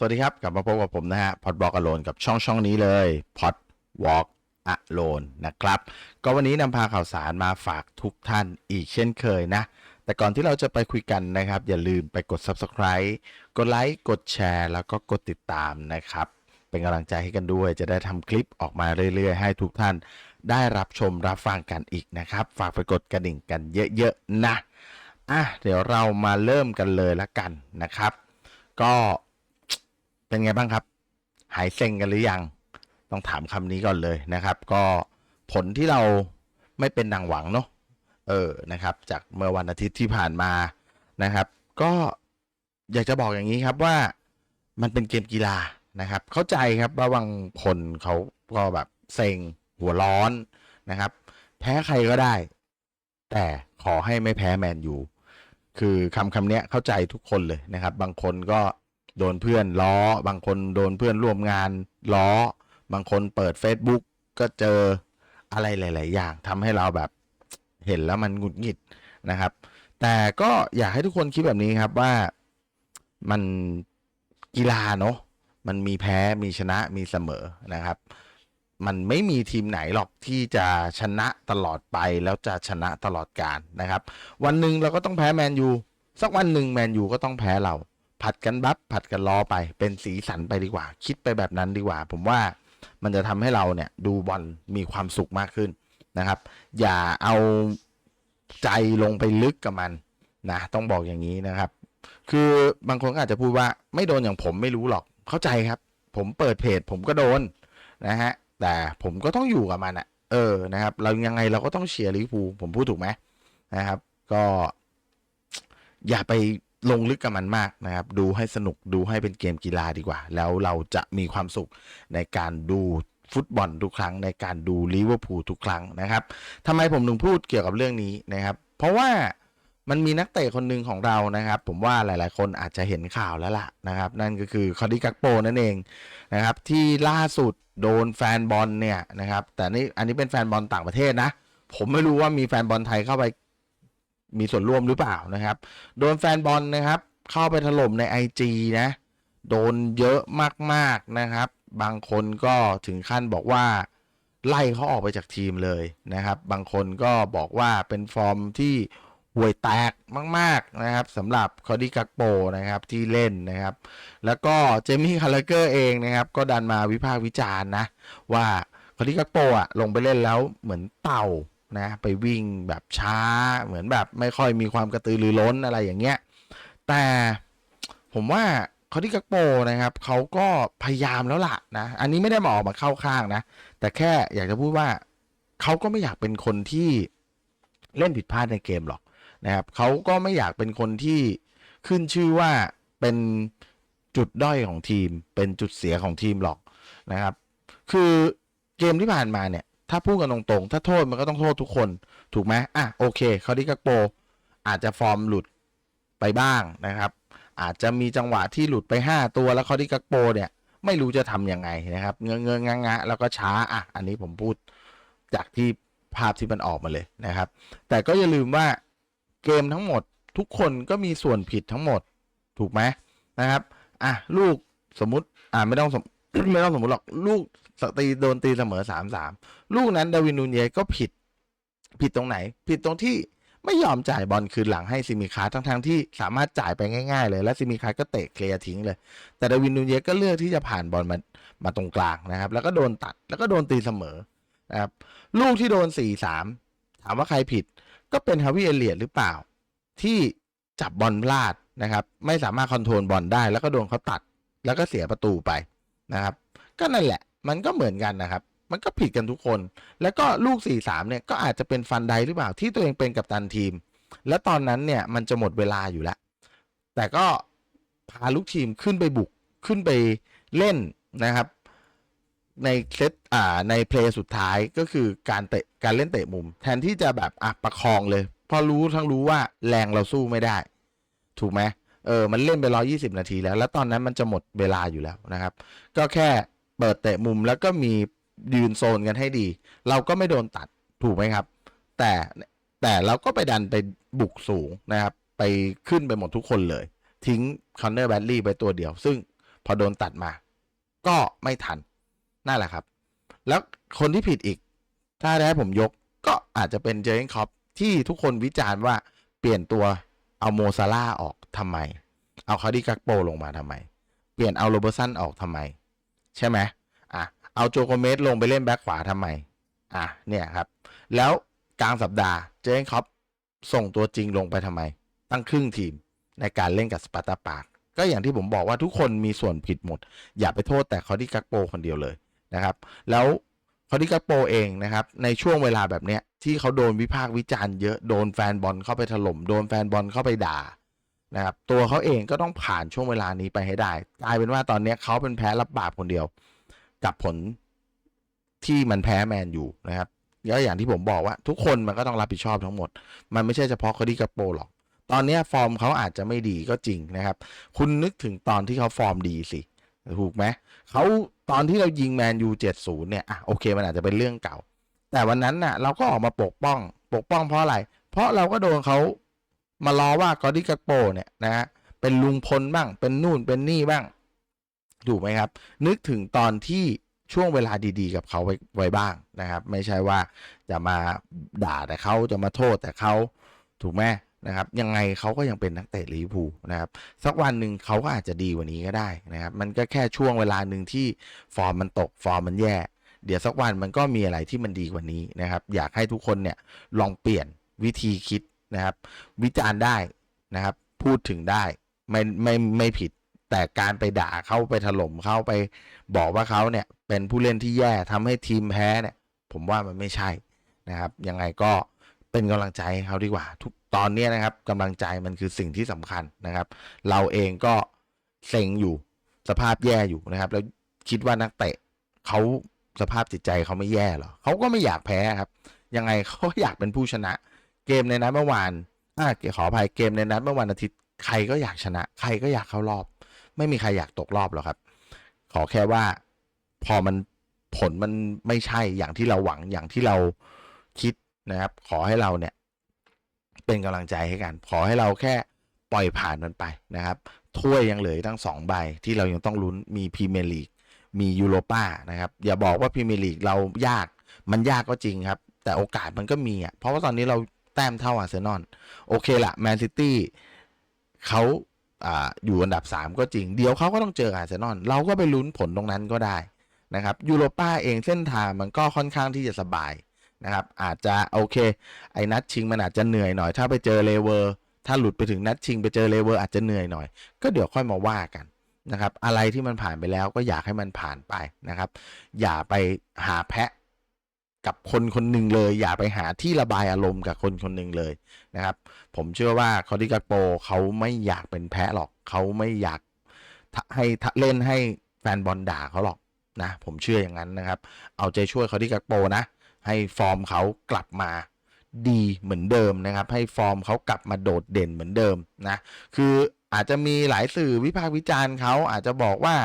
สวัสดีครับ กลับมาพบกับผมนะฮะพอดบอกอโลนกับช่องช่องนี้เลยพอดวอล์กอโลนนะครับ ก็วันนี้นำพาข่าวสารมาฝากทุกท่านอีกเช่นเคยนะ แต่ก่อนที่เราจะไปคุยกันนะครับ อย่าลืมไปกด Subscribe กดไลค์กดแชร์แล้วก็กดติดตามนะครับ เป็นกำลังใจให้กันด้วย จะได้ทำคลิปออกมาเรื่อยๆ ให้ทุกท่านได้รับชมรับฟังกันอีกนะครับ ฝากไปกดกระดิ่งกันเยอะๆนะอะเดี๋ยวเรามาเริ่มกันเลยละกันนะครับ ก็ เป็นไงบ้างครับ หายเซ็งกันหรือยัง ต้องถามคำนี้ก่อนเลยนะครับ ก็ผลที่เราไม่เป็นดังหวังเนาะเออนะครับ จากเมื่อวันอาทิตย์ที่ผ่านมานะครับ ก็อยากจะบอกอย่างนี้ครับว่ามันเป็นเกมกีฬานะครับ เข้าใจครับว่าบางคนเขาก็แบบเซ็งหัวร้อนนะครับ แพ้ใครก็ได้ แต่ขอให้ไม่แพ้แมนยูคือคำคำเนี้ยเข้าใจทุกคนเลยนะครับ บางคนก็ โดนเพื่อนล้อ บางคนโดนเพื่อนร่วมงานล้อ บางคนเปิด Facebook ก็เจออะไรหลาย ๆ อย่างทำให้เราแบบเห็นแล้วมันหงุดหงิดนะครับ แต่ก็อยากให้ทุกคนคิดแบบนี้ครับว่ามันกีฬาเนาะมันมีแพ้มีชนะมีเสมอนะครับ มันไม่มีทีมไหนหรอกที่จะชนะตลอดไปแล้วจะชนะตลอดการนะครับ วันหนึ่งเราก็ต้องแพ้แมนยูสักวันหนึ่งแมนยูก็ต้องแพ้เรา ผัดกันบัฟผัดกันล้อไป เป็นสีสันไปดีกว่า คิดไปแบบนั้นดีกว่า ผมว่ามันจะทำให้เราเนี่ยดูบอลมีความสุขมากขึ้นนะครับ อย่าเอาใจลงไปลึกกับมันนะต้องบอกอย่างนี้นะครับ คือบางคนอาจจะพูดว่าไม่โดนอย่างผมไม่รู้หรอกเข้าใจครับ ผมเปิดเพจผมก็โดนนะฮะแต่ผมก็ต้องอยู่กับมันอะเออนะครับ เรายังไงเราก็ต้องเชียร์ลิเวอร์พูลผมพูดถูกไหมนะครับ ก็ อย่าไป ลงลึกกับมันมากนะครับ ดูให้สนุกดูให้เป็นเกมกีฬาดีกว่า แล้วเราจะมีความสุขในการดูฟุตบอลทุกครั้ง ในการดูลิเวอร์พูลทุกครั้งนะครับทำไมผมถึงพูดเกี่ยวกับเรื่องนี้นะครับ เพราะว่ามันมีนักเตะคนหนึ่งของเรานะครับ ผมว่าหลายๆ คนอาจจะเห็นข่าวแล้วล่ะนะครับ นั่นก็คือคอดิกักโปนั่นเองนะครับ ที่ล่าสุดโดนแฟนบอลเนี่ยนะครับ แต่นี่อันนี้เป็นแฟนบอลต่างประเทศนะ ผมไม่รู้ว่ามีแฟนบอลไทยเข้าไป มีส่วนร่วมหรือเปล่านะครับ โดนแฟนบอลนะครับ เข้าไปถล่มใน IG นะ โดนเยอะมากๆนะครับ บางคนก็ถึงขั้นบอกว่า ไล่เขาออกไปจากทีมเลยนะครับ บางคนก็บอกว่าเป็นฟอร์มที่ห่วยแตกมาก ๆนะครับสำหรับคอดี้กักโปนะครับที่เล่นนะครับ แล้วก็เจมี่คาร์เกอร์เองนะครับ ก็ดันมาวิพากษ์วิจารณ์นะ ว่าคอดี้กักโปอะลงไปเล่นแล้วเหมือนเต่า นะไปวิ่งแบบช้าเหมือนแบบไม่ค่อยมีความกระตือรือร้นอะไรอย่างเงี้ย แต่ผมว่าคอดี้กักโปนะครับเขาก็พยายามแล้วล่ะนะ อันนี้ไม่ได้มาออกมาเข้าข้างนะ แต่แค่อยากจะพูดว่าเขาก็ไม่อยากเป็นคนที่เล่นผิดพลาดในเกมหรอกนะครับเขาก็ไม่อยากเป็นคนที่ขึ้นชื่อว่าเป็นจุดด้อยของทีม เป็นจุดเสียของทีมหรอกนะครับ คือเกมที่ผ่านมาเนี่ย ถ้าพูดกันตรงๆ ถ้าโทษมันก็ต้องโทษทุกคน ถูกไหมอะโอเคเขาดิกักโป อาจจะฟอร์มหลุดไปบ้างนะครับ อาจจะมีจังหวะที่หลุดไป 5 ตัวแล้วเขาดิกักโปเนี่ยไม่รู้จะทำยังไงนะครับ เงอเงองะงะแล้วก็ช้าอะอันนี้ผมพูดจากที่ภาพที่มันออกมาเลยนะครับ แต่ก็อย่าลืมว่าเกมทั้งหมดทุกคนก็มีส่วนผิดทั้งหมดถูกไหมนะครับ อะลูกสมมติอ่าไม่ต้องสมไม่ต้องสมมติหรอกลูก สตีโดนตีเสมอสามสามลูกนั้นดาวินนูเยก็ผิด ผิดตรงไหน ผิดตรงที่ไม่ยอมจ่ายบอลคืนหลังให้ซิมิคาทั้งทงที่สามารถจ่ายไปง่ายๆเลย และซิมิคาก็เตะเคลียร์ทิ้งเลย แต่ดาวินนูเยก็เลือกที่จะผ่านบอลมามาตรงกลางนะครับ แล้วก็โดนตัดแล้วก็โดนตีเสมอนะครับลูกที่โดนสี่สามถามว่าใครผิด ก็เป็นฮาวิเอเลียดหรือเปล่า ที่จับบอลพลาดนะครับ ไม่สามารถคอนโทรลบอลได้ แล้วก็โดนเขาตัด แล้วก็เสียประตูไปนะครับ ก็นั่นแหละ มันก็เหมือนกันนะครับ มันก็ผิดกันทุกคน แล้วก็ลูก 4-3 เนี่ยก็อาจจะเป็นฟันไดหรือเปล่าที่ตัวเองเป็นกัปตันทีม และตอนนั้นเนี่ยมันจะหมดเวลาอยู่แล้ว แต่ก็พาลูกทีมขึ้นไปบุกขึ้นไปเล่นนะครับ ในเซตอ่าในเพลย์สุดท้ายก็คือการเตะการเล่นเตะมุม แทนที่จะแบบอะประคองเลยพราะรู้ทั้งรู้ว่าแรงเราสู้ไม่ได้ ถูกไหมเออ มันเล่นไปร้อยี่สิบนาทีแล้ว แล้วตอนนั้นมันจะหมดเวลาอยู่แล้วนะครับ ก็แค่ เปิดเตะมุมแล้วก็มียืนโซนกันให้ดี เราก็ไม่โดนตัดถูกไหมครับ แต่แต่เราก็ไปดันไปบุกสูงนะครับ ไปขึ้นไปหมดทุกคนเลย ทิ้งคอนเนอร์แบดลี่ไปตัวเดียว ซึ่งพอโดนตัดมา ก็ไม่ทันนั่นแหละครับ แล้วคนที่ผิดอีก ถ้าได้ผมยกก็อาจจะเป็นเจอร์เกนคอปที่ทุกคนวิจารณ์ว่าเปลี่ยนตัวเอาโมซาร่าออกทำไม เอาคาร์ดิกักโปลงมาทำไม เปลี่ยนเอาโรเบอร์สันออกทำไม ใช่ไหมอะเอาโจโกเมสลงไปเล่นแบ็คขวาทำไมอะเนี่ยครับ แล้วกลางสัปดาห์เจอร์เกนคอปส่งตัวจริงลงไปทำไม ตั้งครึ่งทีมในการเล่นกับสปาร์ตาปากก็อย่างที่ผมบอกว่าทุกคนมีส่วนผิดหมด อย่าไปโทษแต่คอร์ดิกักโปคนเดียวเลยนะครับ แล้วคอร์ดิกักโปเองนะครับ ในช่วงเวลาแบบเนี้ยที่เขาโดนวิพากษ์วิจารณ์เยอะโดนแฟนบอลเข้าไปถล่มโดนแฟนบอลเข้าไปด่า นะครับตัวเขาเองก็ต้องผ่านช่วงเวลานี้ไปให้ได้กลายเป็นว่าตอนนี้เขาเป็นแพ้รับบาปคนเดียว กับผลที่มันแพ้แมนอยู่นะครับแล้วอย่างที่ผมบอกว่า ทุกคนมันก็ต้องรับผิดชอบทั้งหมด มันไม่ใช่เฉพาะคดิกักโปหรอก ตอนนี้ฟอร์มเขาอาจจะไม่ดีก็จริงนะครับ คุณนึกถึงตอนที่เขาฟอร์มดีสิถูกไหมเขาตอนที่เรายิงแมนยูเจ็ดศูนย์เนี่ยอะโอเคมันอาจจะเป็นเรื่องเก่า แต่วันนั้นน่ะ เราก็ออกมาปกป้อง ปกป้องเพราะอะไร เพราะเราก็โดนเขา มาล้อว่ากอดิกาโปเนี่ยนะฮะเป็นลุงพลบ้าง เป็นนู่นเป็นนี่บ้างถูกไหมครับ นึกถึงตอนที่ช่วงเวลาดีๆ กับเขาไว้ไวบ้างนะครับ ไม่ใช่ว่าจะมาด่าแต่เขาจะมาโทษแต่เขาถูกไหมนะครับ ยังไงเขาก็ยังเป็นนักเตะลิเวอร์พูลนะครับ สักวันหนึ่งเขาก็อาจจะดีกว่านี้ก็ได้นะครับ มันก็แค่ช่วงเวลาหนึ่งที่ฟอร์มมันตกฟอร์มมันแย่ เดี๋ยวสักวันมันก็มีอะไรที่มันดีกว่านี้นะครับ อยากให้ทุกคนเนี่ยลองเปลี่ยนวิธีคิด นะครับ วิจารณ์ได้นะครับ พูดถึงได้ไม่ไม่ไม่ผิดแต่การไปด่าเขาไปถล่มเขาไปบอกว่าเขาเนี่ย เป็นผู้เล่นที่แย่ทำให้ทีมแพ้เนี่ย ผมว่ามันไม่ใช่นะครับ ยังไงก็เป็นกำลังใจให้เขาดีกว่า ทุกตอนนี้นะครับกำลังใจมันคือสิ่งที่สำคัญนะครับ เราเองก็เซ็งอยู่สภาพแย่อยู่นะครับ แล้วคิดว่านักเตะเขาสภาพจิตใจเขาไม่แย่หรอเขาก็ไม่อยากแพ้ครับ ยังไงเขาอยากเป็นผู้ชนะ เกมในนัดเมื่อวานอ่าขออภัยเกมในนัดเมื่อวันอาทิตย์ใครก็อยากชนะ ใครก็อยากเข้ารอบ ไม่มีใครอยากตกรอบหรอกครับ ขอแค่ว่าพอมันผลมันไม่ใช่อย่างที่เราหวังอย่างที่เราคิดนะครับ ขอให้เราเนี่ย เป็นกำลังใจให้กัน ขอให้เราแค่ปล่อยผ่านมันไปนะครับ ถ้วยยังเหลืออกตั้งสองใบที่เรายังต้องลุ้นมีพรีเมียร์ลีกมียูโรป้านะครับ อย่าบอกว่าพรีเมียร์ลีกเรายากมันยากก็จริงครับ แต่โอกาสมันก็มีอะเพราะว่าตอนนี้เรา แต้มเท่าอาร์เซนอลโอเคละแมนซิตี้เขาอ่าอยู่อันดับ 3 ก็จริง เดี๋ยวเขาก็ต้องเจออาร์เซนอลเราก็ไปลุ้นผลตรงนั้นก็ได้นะครับยูโรป้าเองเส้นทางมันก็ค่อนข้างที่จะสบายนะครับอาจจะโอเค ไอ้นัดชิงมันอาจจะเหนื่อยหน่อย ถ้าไปเจอเลเวอร์ ถ้าหลุดไปถึงนัดชิงไปเจอเลเวอร์อาจจะเหนื่อยหน่อย ก็เดี๋ยวค่อยมาว่ากันนะครับอะไรที่มันผ่านไปแล้วก็อยากให้มันผ่านไปนะครับ อย่าไปหาแพะ กับคนคนหนึ่งเลย อย่าไปหาที่ระบายอารมณ์กับคนคนหนึ่งเลยนะครับ ผมเชื่อว่าคอดิกาโปเขาไม่อยากเป็นแพะหรอก เขาไม่อยากให้เล่นให้แฟนบอลด่าเขาหรอกนะผมเชื่ออย่างนั้นนะครับ เอาใจช่วยคอดิกาโปนะ ให้ฟอร์มเขากลับมาดีเหมือนเดิมนะครับ ให้ฟอร์มเขากลับมาโดดเด่นเหมือนเดิมนะ คืออาจจะมีหลายสื่อวิพากษ์วิจารณ์เขาอาจจะบอกว่า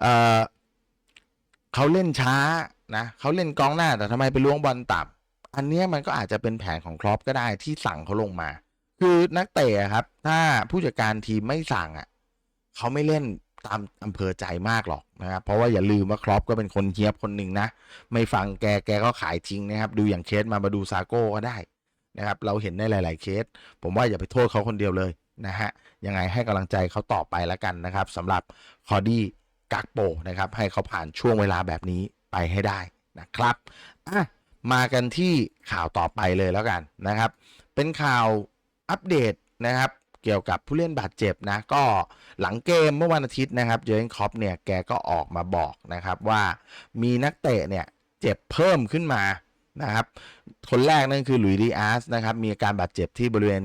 เออเขาเล่นช้า นะเขาเล่นกองหน้าแต่ทำไมไปล้วงบอลต่ำอันเนี้ยมันก็อาจจะเป็นแผนของครอปก็ได้ที่สั่งเขาลงมา คือนักเตะครับ ถ้าผู้จัดการทีมไม่สั่งอะเขาไม่เล่นตามอำเภอใจมากหรอกนะครับเพราะว่าอย่าลืมว่าครอปก็เป็นคนเฮียบคนหนึ่งนะ ไม่ฟังแกแกก็ขายจริงนะครับ ดูอย่างเคสมามาดูซาโก้ก็ได้นะครับ เราเห็นในหลาย ๆ เคส ผมว่าอย่าไปโทษเขาคนเดียวเลยนะฮะยังไงให้กำลังใจเขาต่อไปแล้วกันนะครับสำหรับคอดี้กักโปนะครับ ให้เขาผ่านช่วงเวลาแบบนี้ ไปให้ได้นะครับอะมากันที่ข่าวต่อไปเลยแล้วกันนะครับ เป็นข่าวอัปเดตนะครับเกี่ยวกับผู้เล่นบาดเจ็บนะ ก็หลังเกมเมื่อวันอาทิตย์นะครับเจอร์เกนคอปเนี่ยแกก็ออกมาบอกนะครับว่ามีนักเตะเนี่ยเจ็บเพิ่มขึ้นมานะครับ คนแรกนั่นคือหลุยส์ดีอาร์สนะครับ มีอาการบาดเจ็บที่บริเวณ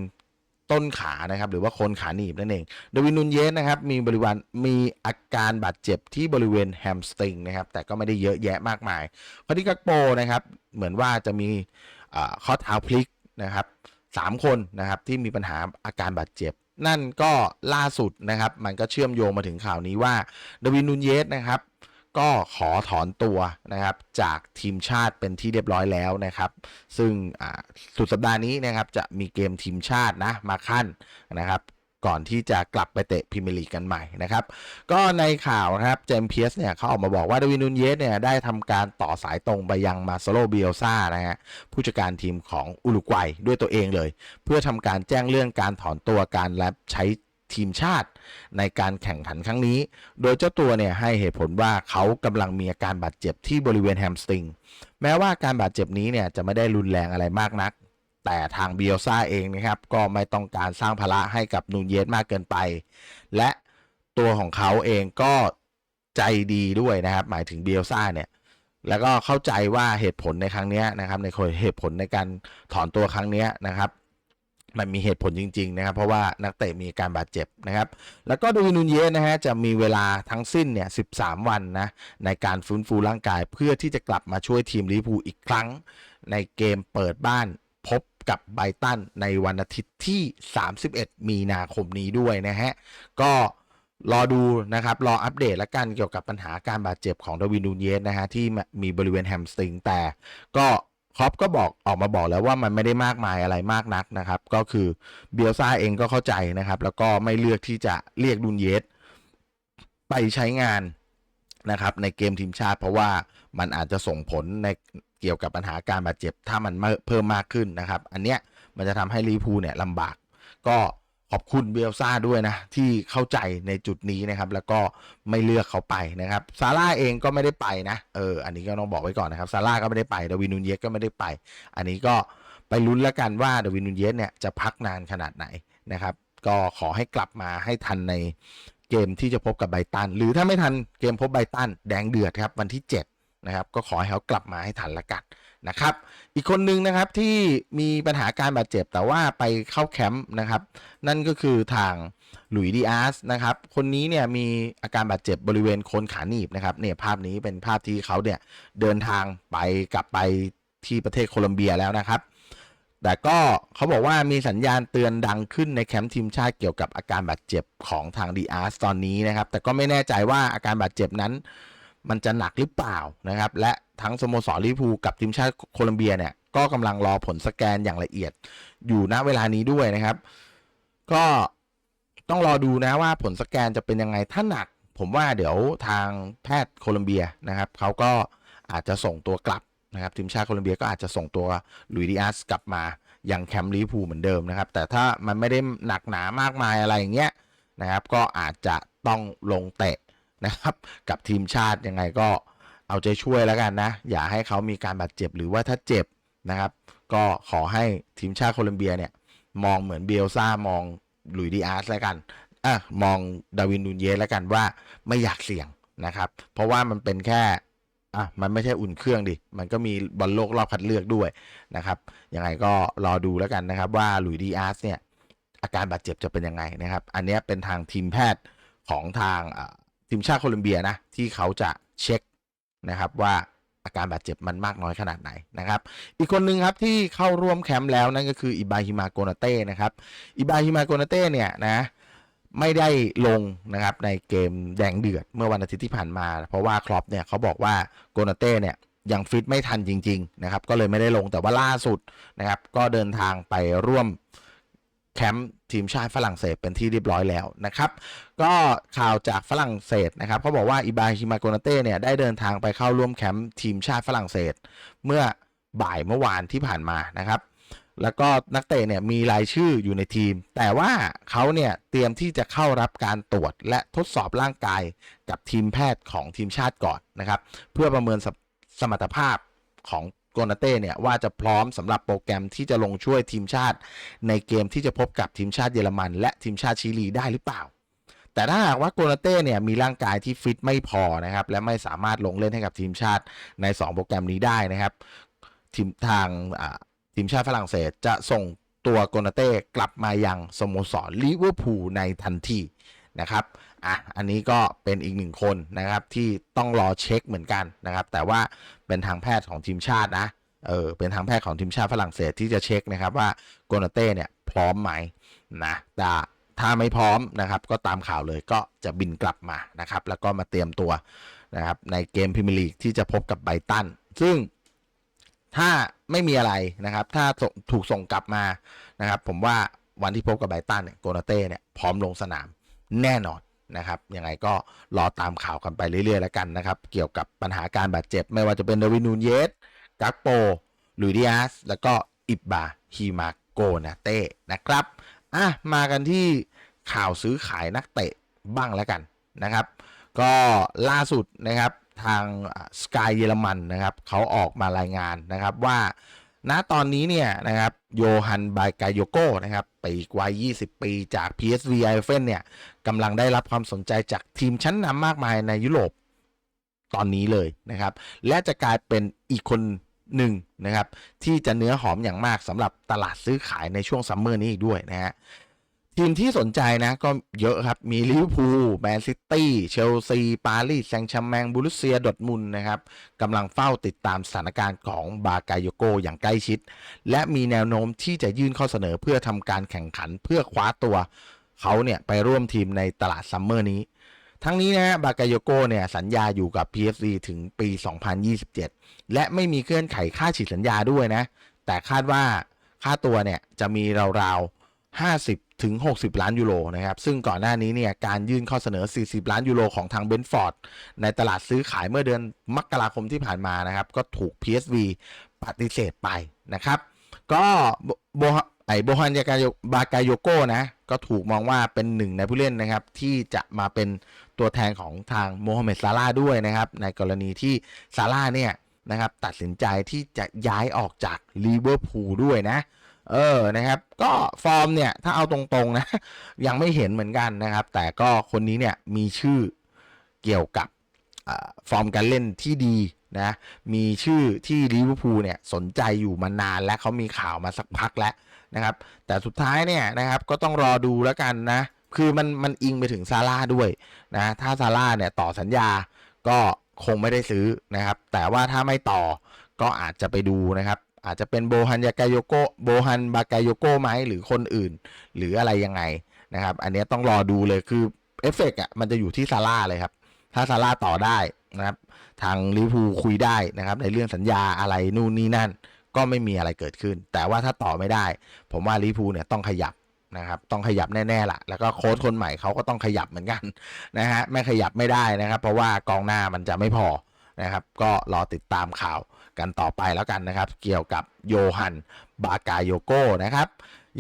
ต้นขานะครับหรือว่าโคนขาหนีบนั่นเองเดวินนูนเยสนะครับมีบริวารมีอาการบาดเจ็บที่บริเวณแฮมสตริงนะครับแต่ก็ไม่ได้เยอะแยะมากมายคอที่กักโปนะครับเหมือนว่าจะมีข้อเท้าพลิกนะครับสามคนนะครับที่มีปัญหาอาการบาดเจ็บ นั่นก็ล่าสุดนะครับ มันก็เชื่อมโยงมาถึงข่าวนี้ว่าเดวินนูนเยสนะครับ ก็ขอถอนตัวนะครับจากทีมชาติเป็นที่เรียบร้อยแล้วนะครับ ซึ่งสุดสัปดาห์นี้นะครับจะมีเกมทีมชาตินะมาขั้นนะครับก่อนที่จะกลับไปเตะพรีเมียร์ลีกกันใหม่นะครับ ก็ในข่าวนะครับเจมส์เพียสเนี่ยเขาออกมาบอกว่าดาวินนูนเยสเนี่ยได้ทำการต่อสายตรงไปยังมาโซโลเบียลซานะฮะผู้จัดการทีมของอุรุกวัยด้วยตัวเองเลย เพื่อทำการแจ้งเรื่องการถอนตัวการและใช้ ทีมชาติในการแข่งขันครั้งนี้ โดยเจ้าตัวเนี่ยให้เหตุผลว่าเขากำลังมีอาการบาดเจ็บที่บริเวณแฮมสตริง แม้ว่าการบาดเจ็บนี้เนี่ยจะไม่ได้รุนแรงอะไรมากนัก แต่ทางเบียลซ่าเองนะครับ ก็ไม่ต้องการสร้างภาระให้กับนูนเยสมากเกินไป และตัวของเขาเองก็ใจดีด้วยนะครับ หมายถึงเบียลซ่าเนี่ยแล้วก็เข้าใจว่าเหตุผลในครั้งนี้นะครับในเหตุผลในการถอนตัวครั้งนี้นะครับ มันมีเหตุผลจริง ๆ นะครับ เพราะว่านักเตะมีการบาดเจ็บนะครับ แล้วก็ดาวินนูนเยสนะฮะจะมีเวลาทั้งสิ้นเนี่ย13 วันนะในการฟื้นฟูร่างกายเพื่อที่จะกลับมาช่วยทีมลิเวอร์พูลอีกครั้ง ในเกมเปิดบ้านพบกับไบตันในวันอาทิตย์ที่ 31 มีนาคมนี้ด้วยนะฮะ ก็รอดูนะครับ รออัปเดตและกันเกี่ยวกับปัญหาการบาดเจ็บของดาวินนูนเยสนะฮะที่มีบริเวณแฮมสตริงแต่ก็ ครอปก็บอกออกมาบอกแล้วว่ามันไม่ได้มากมายอะไรมากนักนะครับ ก็คือเบียลซ่าเองก็เข้าใจนะครับ แล้วก็ไม่เลือกที่จะเรียกดุนเยสไปใช้งานนะครับในเกมทีมชาติ เพราะว่ามันอาจจะส่งผลในเกี่ยวกับปัญหาการบาดเจ็บ ถ้ามันเพิ่มมากขึ้นนะครับ อันเนี้ยมันจะทำให้ลิเวอร์พูเนี่ยลำบาก ก็ ขอบคุณเบลซ่าด้วยนะ ที่เข้าใจในจุดนี้นะครับ แล้วก็ไม่เลือกเขาไปนะครับซาร่าเองก็ไม่ได้ไปนะเอออันนี้ก็ต้องบอกไว้ก่อนนะครับซาร่าก็ไม่ได้ไปดาวินูนเยสก็ไม่ได้ไป อันนี้ก็ไปลุ้นแล้วกันว่าดาวินูนเยสเนี่ยจะพักนานขนาดไหนนะครับ ก็ขอให้กลับมาให้ทันในเกมที่จะพบกับไบตัน หรือถ้าไม่ทันเกมพบไบตันแดงเดือดครับวันที่ 7 นะครับ ก็ขอให้เขากลับมาให้ทันละกัน นะครับ อีกคนหนึ่งนะครับที่มีปัญหาการบาดเจ็บแต่ว่าไปเข้าแคมป์นะครับ นั่นก็คือทางหลุยดีอาร์สนะครับ คนนี้เนี่ยมีอาการบาดเจ็บบริเวณโคนขาหนีบนะครับเนี่ยภาพนี้เป็นภาพที่เขาเนี่ยเดินทางไปกลับไปที่ประเทศโคลอมเบียแล้วนะครับ แต่ก็เขาบอกว่ามีสัญญาณเตือนดังขึ้นในแคมป์ทีมชาติเกี่ยวกับอาการบาดเจ็บของทางดีอาร์สตอนนี้นะครับ แต่ก็ไม่แน่ใจว่าอาการบาดเจ็บนั้น มันจะหนักหรือเปล่านะครับ และ ทั้งสโมสรลิเวอร์พูลกับทีมชาติโคลอมเบียเนี่ยก็กำลังรอผลสแกนอย่างละเอียดอยู่ณเวลานี้ด้วยนะครับ ก็ต้องรอดูนะว่าผลสแกนจะเป็นยังไงถ้าหนัก ผมว่าเดี๋ยวทางแพทย์โคลอมเบียนะครับเขาก็อาจจะส่งตัวกลับนะครับทีมชาติโคลอมเบียก็อาจจะส่งตัวลุยดิอาสกลับมายังแคมป์ลิเวอร์พูลเหมือนเดิมนะครับ แต่ถ้ามันไม่ได้หนักหนามากมายอะไรอย่างเงี้ยนะครับ ก็อาจจะต้องลงเตะนะครับ กับทีมชาติยังไงก็ เอาใจช่วยแล้วกันนะ อย่าให้เขามีการบาดเจ็บหรือว่าถ้าเจ็บนะครับ ก็ขอให้ทีมชาติโคลอมเบียเนี่ย มองเหมือนเบลซ่ามองลุยดีอาร์สแล้วกันอะมองดาวินนูนเยสแล้วกันว่าไม่อยากเสี่ยงนะครับ เพราะว่ามันเป็นแค่อะมันไม่ใช่อุ่นเครื่องดิ มันก็มีบอลโลกรอบคัดเลือกด้วยนะครับ ยังไงก็รอดูแล้วกันนะครับ ว่าลุยดีอาร์สเนี่ยอาการบาดเจ็บจะเป็นยังไงนะครับ อันนี้เป็นทางทีมแพทย์ของทางทีมชาติโคลอมเบียนะที่เขาจะเช็ค นะครับว่าอาการบาดเจ็บมันมากน้อยขนาดไหนนะครับ อีกคนหนึ่งครับที่เข้าร่วมแคมป์แล้วนั่นก็คืออิบาฮิมาโกนาเต้นะครับอิบาฮิมาโกนาเต้เนี่ยนะไม่ได้ลงนะครับในเกมแดงเดือดเมื่อวันอาทิตย์ที่ผ่านมา เพราะว่าครอปเนี่ยเขาบอกว่าโกนาเต้เนี่ยยังฟิตไม่ทันจริงๆนะครับก็เลยไม่ได้ลงแต่ว่าล่าสุดนะครับก็เดินทางไปร่วมแคมป์ ทีมชาติฝรั่งเศสเป็นที่เรียบร้อยแล้วนะครับ ก็ข่าวจากฝรั่งเศสนะครับเขาบอกว่าอิบาฮิมาโกนาเต้เนี่ยได้เดินทางไปเข้าร่วมแคมป์ทีมชาติฝรั่งเศส เมื่อบ่ายเมื่อวานที่ผ่านมานะครับ แล้วก็นักเตะเนี่ยมีรายชื่ออยู่ในทีม แต่ว่าเขาเนี่ยเตรียมที่จะเข้ารับการตรวจและทดสอบร่างกายกับทีมแพทย์ของทีมชาติก่อนนะครับ เพื่อประเมินสสมรรถภาพของ โกนาเต้เนี่ยว่าจะพร้อมสำหรับโปรแกรมที่จะลงช่วยทีมชาติ ในเกมที่จะพบกับทีมชาติเยอรมัน และทีมชาติชิลีได้หรือเปล่า แต่ถ้าหากว่าโกนาเต้เนี่ยมีร่างกายที่ฟิตไม่พอนะครับและไม่สามารถลงเล่นให้กับทีมชาติใน 2 โปรแกรมนี้ได้นะครับทีมทางทีมชาติฝรั่งเศสจะส่งตัวโกนาเต้กลับมายังสโมสรลิเวอร์พูลในทันที นะครับอะอันนี้ก็เป็นอีกหนึ่งคนนะครับที่ต้องรอเช็คเหมือนกันนะครับ แต่ว่าเป็นทางแพทย์ของทีมชาตินะเออเป็นทางแพทย์ของทีมชาติฝรั่งเศสที่จะเช็คนะครับว่าโกนาเต้เนี่ยพร้อมไหมนะแต่ถ้าไม่พร้อมนะครับ ก็ตามข่าวเลยก็จะบินกลับมานะครับ แล้วก็มาเตรียมตัวนะครับในเกมพรีเมียร์ลีกที่จะพบกับไบตันซึ่งถ้าไม่มีอะไรนะครับ ถ้าถูกส่งกลับมานะครับ ผมว่าวันที่พบกับไบตันเนี่ยโกนาเต้เนี่ยพร้อมลงสนาม แน่นอนนะครับยังไงก็รอตามข่าวกันไปเรื่อยๆแล้วกันนะครับ เกี่ยวกับปัญหาการบาดเจ็บ ไม่ว่าจะเป็นดาวินูนเยสกักโปลุยดิอาสแล้วก็อิบบาฮีมาโกนาเต้นะครับอะมากันที่ข่าวซื้อขายนักเตะบ้างแล้วกันนะครับ ก็ล่าสุดนะครับทางสกายเยอรมันนะครับเขาออกมารายงานนะครับว่า ณตอนนี้เนี่ยนะครับโยฮันบายกายโยโกนะครับปีกวัย 20 ปีจาก PSV e i f e n เนี่ยกำลังได้รับความสนใจจากทีมชั้นนำมากมายในยุโรปตอนนี้เลยนะครับ และจะกลายเป็นอีกคนหนึ่งนะครับ ที่จะเนื้อหอมอย่างมากสำหรับตลาดซื้อขายในช่วงซัมเมอร์นี้อีกด้วยนะฮะ ทีมที่สนใจนะก็เยอะครับ มีลิเวอร์พูลแมนซิตี้ เชลซี ปารีสแซงต์แชร์แมงบูรุเซียดอทมุนนะครับกำลังเฝ้าติดตามสถานการณ์ของบากายโยโกอย่างใกล้ชิด และมีแนวโน้มที่จะยื่นข้อเสนอเพื่อทำการแข่งขันเพื่อคว้าตัว เขาเนี่ยไปร่วมทีมในตลาดซัมเมอร์นี้ ทั้งนี้นะบากายโยโกเนี่ยสัญญาอยู่กับ PSV ถึงปี 2027 และไม่มีเงื่อนไขค่าฉีดสัญญาด้วยนะ แต่คาดว่าค่าตัวเนี่ยจะมีราวๆ50 ถึง 60 ล้านยูโรนะครับ ซึ่งก่อนหน้านี้เนี่ยการยื่นข้อเสนอ 40 ล้านยูโรของทางเบนฟอร์ดในตลาดซื้อขายเมื่อเดือนมกราคมที่ผ่านมานะครับ ก็ถูก PSV ปฏิเสธไปนะครับ ก็โบไอโบฮันยากาโบากายโยโกนะ ก็ถูกมองว่าเป็นหนึ่งในผู้เล่นนะครับ ที่จะมาเป็นตัวแทนของทางโมฮัมเหม็ดซาร่าด้วยนะครับ ในกรณีที่ซาร่าเนี่ยนะครับตัดสินใจที่จะย้ายออกจากลิเวอร์พูลด้วยนะ เออนะครับ ก็ฟอร์มเนี่ยถ้าเอาตรงๆนะ ยังไม่เห็นเหมือนกันนะครับ แต่ก็คนนี้เนี่ยมีชื่อเกี่ยวกับฟอร์มการเล่นที่ดีนะมีชื่อที่ลิเวอร์พูลเนี่ยสนใจอยู่มานานและเขามีข่าวมาสักพักแล้วนะครับ แต่สุดท้ายเนี่ยนะครับก็ต้องรอดูแล้วกันนะ คือมันมันอิงไปถึงซาร่าด้วยนะถ้าซาร่าเนี่ยต่อสัญญาก็คงไม่ได้ซื้อนะครับ แต่ว่าถ้าไม่ต่อก็อาจจะไปดูนะครับ อาจจะเป็นโบฮันยากายโยโกโบฮันบากายโยโกไหมหรือคนอื่น หรืออะไรยังไงนะครับ อันนี้ต้องรอดูเลยคือเอฟเฟกอะมันจะอยู่ที่ซาร่าเลยครับ ถ้าซาร่าต่อได้นะครับ ทางลิพูคุยได้นะครับ ในเรื่องสัญญาอะไรนู่นนี่นั่น ก็ไม่มีอะไรเกิดขึ้น แต่ว่าถ้าต่อไม่ได้ ผมว่าลิพูเนี่ยต้องขยับนะครับต้องขยับแน่ๆล่ะ แล้วก็โค้ชคนใหม่เขาก็ต้องขยับเหมือนกันนะฮะไม่ขยับไม่ได้นะครับ เพราะว่ากองหน้ามันจะไม่พอนะครับ ก็รอติดตามข่าว กันต่อไปแล้วกันนะครับ เกี่ยวกับโยฮันบากายโยโกนะครับ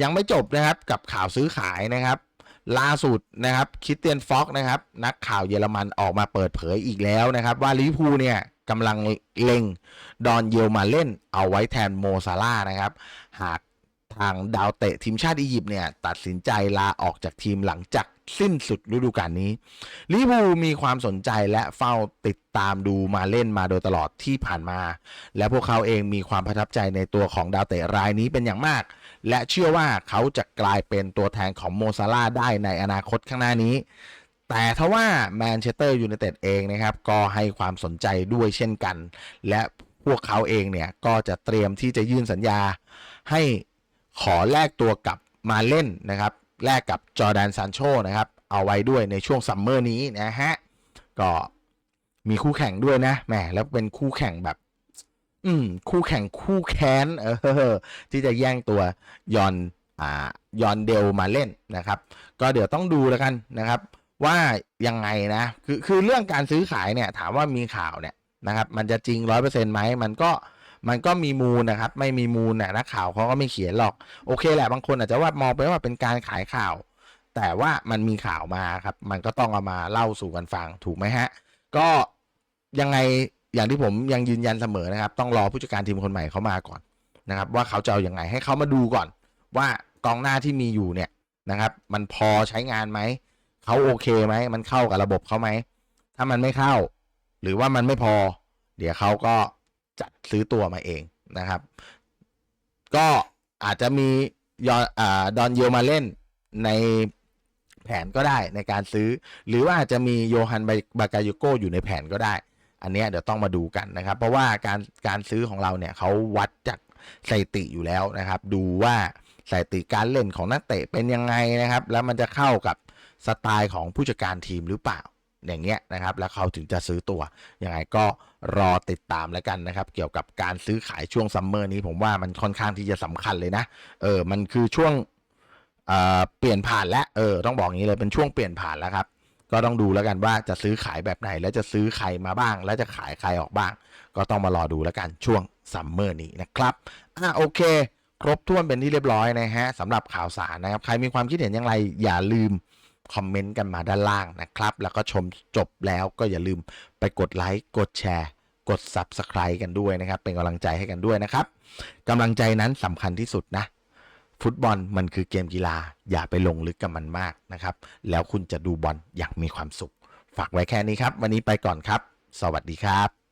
ยังไม่จบนะครับกับข่าวซื้อขายนะครับ ล่าสุดนะครับคิสเตียนฟ็อกนะครับ นักข่าวเยอรมันออกมาเปิดเผยอีกแล้วนะครับ ว่าลิพูเนี่ยกำลังเล็ง ดอนเยลมาเล่นเอาไว้แทนโมซาร่านะครับ หาก ทางดาวเตะทีมชาติอียิปต์เนี่ยตัดสินใจลาออกจากทีมหลังจากสิ้นสุดฤดูกาลนี้ลิเวอร์พูมีความสนใจและเฝ้าติดตามดูมาเล่นมาโดยตลอดที่ผ่านมา และพวกเขาเองมีความประทับใจในตัวของดาวเตะรายนี้เป็นอย่างมาก และเชื่อว่าเขาจะกลายเป็นตัวแทนของโมซาร่าได้ในอนาคตข้างหน้านี้แต่ทว่าแมนเชสเตอร์ยูไนเต็ดเองนะครับก็ให้ความสนใจด้วยเช่นกัน และพวกเขาเองเนี่ยก็จะเตรียมที่จะยื่นสัญญาให้ ขอแลกตัวกลับมาเล่นนะครับ แลกกับจอแดนซานโชนะครับ เอาไว้ด้วยในช่วงซัมเมอร์นี้นะฮะ ก็มีคู่แข่งด้วยนะแหมแล้วเป็นคู่แข่งแบบ อืม คู่แข่งคู่แค้น เออ ที่จะแย่งตัวยอนอ่ายอนเดลมาเล่นนะครับ ก็เดี๋ยวต้องดูแล้วกันนะครับ ว่ายังไงนะ คือคือเรื่องการซื้อขายเนี่ย ถามว่ามีข่าวเนี่ยนะครับ มันจะจริงร้อยเปอร์เซ็นต์ไหมมันก็ มันก็มีมูลนะครับ ไม่มีมูลนะนักข่าวเขาก็ไม่เขียนหรอก โอเคแหละบางคนอาจจะว่ามองไปว่าเป็นการขายข่าว แต่ว่ามันมีข่าวมาครับ มันก็ต้องเอามาเล่าสู่กันฟังถูกไหมฮะ ก็ยังไงอย่างที่ผมยังยืนยันเสมอนะครับ ต้องรอผู้จัดการทีมคนใหม่เขามาก่อนนะครับ ว่าเขาจะเอาอยัางไงให้เขามาดูก่อน ว่ากองหน้าที่มีอยู่เนี่ยนะครับ มันพอใช้งานไหมเขาโอเคไหมมันเข้ากับระบบเขาไหมถ้ามันไม่เข้า หรือว่ามันไม่พอ เดี๋ยวเขาก็ จัดซื้อตัวมาเองนะครับ ก็อาจจะมียอนอ่าดอนเยลมาเล่นในแผนก็ได้ในการซื้อ หรือว่าอาจจะมีโยฮันบากาโยโกอยู่ในแผนก็ได้ อันนี้เดี๋ยวต้องมาดูกันนะครับ เพราะว่าการการซื้อของเราเนี่ยเขาวัดจากสถิติอยู่แล้วนะครับ ดูว่าสถิติการเล่นของนักเตะเป็นยังไงนะครับ แล้วมันจะเข้ากับสไตล์ของผู้จัดการทีมหรือเปล่าอย่างเงี้ยนะครับ แล้วเขาถึงจะซื้อตัวยังไงก็ รอติดตามแล้วกันนะครับ เกี่ยวกับการซื้อขายช่วงซัมเมอร์นี้ผมว่ามันค่อนข้างที่จะสำคัญเลยนะ เออ มันคือช่วงเเปลี่ยนผ่านแล้วเออต้องบอกงนี้เลยเป็นช่วงเปลี่ยนผ่านแล้วครับ ก็ต้องดูแล้วกันว่าจะซื้อขายแบบไหน แล้วจะซื้อใครมาบ้าง แล้วจะขายใครออกบ้าง ก็ต้องมารอดูแล้วกันช่วงซัมเมอร์นี้นะครับอะโอเค ครบถ้วนเป็นที่เรียบร้อยนะฮะสำหรับข่าวสารนะครับ ใครมีความคิดเห็นอย่างไรอย่าลืม คอมเมนต์กันมาด้านล่างนะครับ แล้วก็ชมจบแล้วก็อย่าลืมไปกดไลค์กดแชร์ กด Subscribe กันด้วยนะครับ เป็นกำลังใจให้กันด้วยนะครับกำลังใจนั้นสำคัญที่สุดนะ ฟุตบอลมันคือเกมกีฬา อย่าไปลงลึกกับมันมากนะครับ แล้วคุณจะดูบอลอย่างมีความสุข ฝากไว้แค่นี้ครับ วันนี้ไปก่อนครับ สวัสดีครับ